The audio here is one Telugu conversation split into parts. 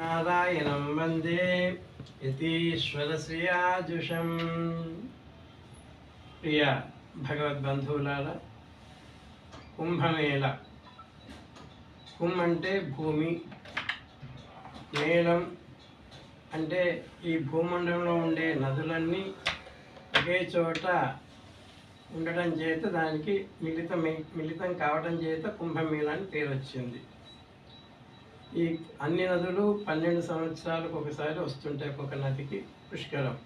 నారాయణం వందే యతీశ్వరశ్రియాజుషం ప్రియ భగవద్బంధువులార కుంభమేళ. కుంభ అంటే భూమి మేళం అంటే ఈ భూమండలంలో ఉండే నదులన్నీ ఒకే చోట ఉండటం చేత దానికి మిళితం మిళితం కావడం చేత కుంభమేళ అని పేరు వచ్చింది ఈ అన్ని నదులు పన్నెండు సంవత్సరాలకు ఒకసారి వస్తుంటాయి ఒక్కొక్క నదికి పుష్కరం.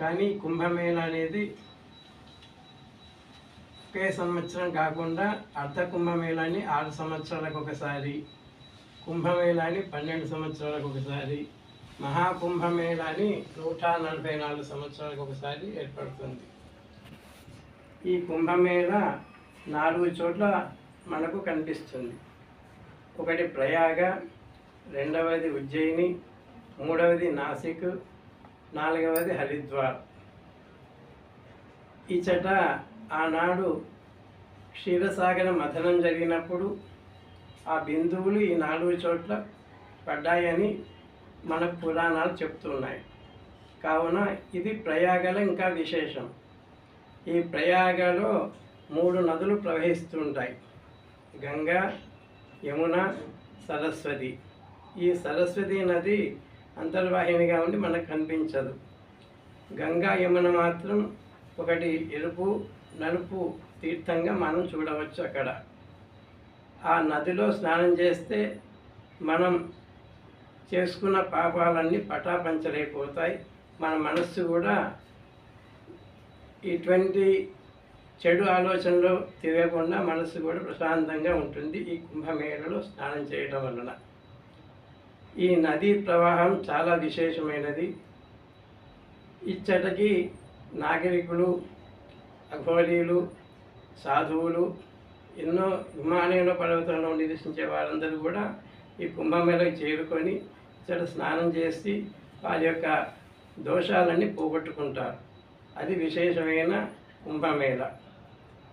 కానీ కుంభమేళ అనేది ఒకే సంవత్సరం కాకుండా అర్ధ కుంభమేళాన్ని ఆరు సంవత్సరాలకు ఒకసారి కుంభమేళాన్ని పన్నెండు సంవత్సరాలకు ఒకసారి మహాకుంభమేళాన్ని నూట నలభై నాలుగు సంవత్సరాలకు ఒకసారి ఏర్పడుతుంది. ఈ కుంభమేళ నాలుగు చోట్ల మనకు కనిపిస్తుంది. ఒకటి ప్రయాగ రెండవది ఉజ్జయిని మూడవది నాసిక్ నాలుగవది హరిద్వార్. ఇచ్చట ఆనాడు క్షీరసాగర మథనం జరిగినప్పుడు ఆ బిందువులు ఈ నాలుగు చోట్ల పడ్డాయని మన పురాణాలు చెప్తున్నాయి. కావున ఇది ప్రయాగలో ఇంకా విశేషం. ఈ ప్రయాగలో మూడు నదులు ప్రవహిస్తుంటాయి. గంగా యమున సరస్వతి. ఈ సరస్వతి నది అంతర్వాహినిగా ఉండి మనకు కనిపించదు. గంగా యమున మాత్రం ఒకటి ఎరుపు నలుపు తీర్థంగా మనం చూడవచ్చు అక్కడ. ఆ నదిలో స్నానం చేస్తే మనం చేసుకున్న పాపాలన్నీ పటాపంచలైపోతాయి. మన మనస్సు కూడా ఇటువంటి చెడు ఆలోచనలు తిరగకుండా మనసు కూడా ప్రశాంతంగా ఉంటుంది ఈ కుంభమేళలో స్నానం చేయడం వలన. ఈ నదీ ప్రవాహం చాలా విశేషమైనది. ఇచ్చటకి నాగరికులు అఘోరీలు సాధువులు ఎన్నో హిమాలయంలో పర్వతంలో నివసించే వారందరూ కూడా ఈ కుంభమేళకు చేరుకొని ఇక్కడ స్నానం చేసి వారి యొక్క దోషాలన్నీ పోగొట్టుకుంటారు. అది విశేషమైన కుంభమేళ.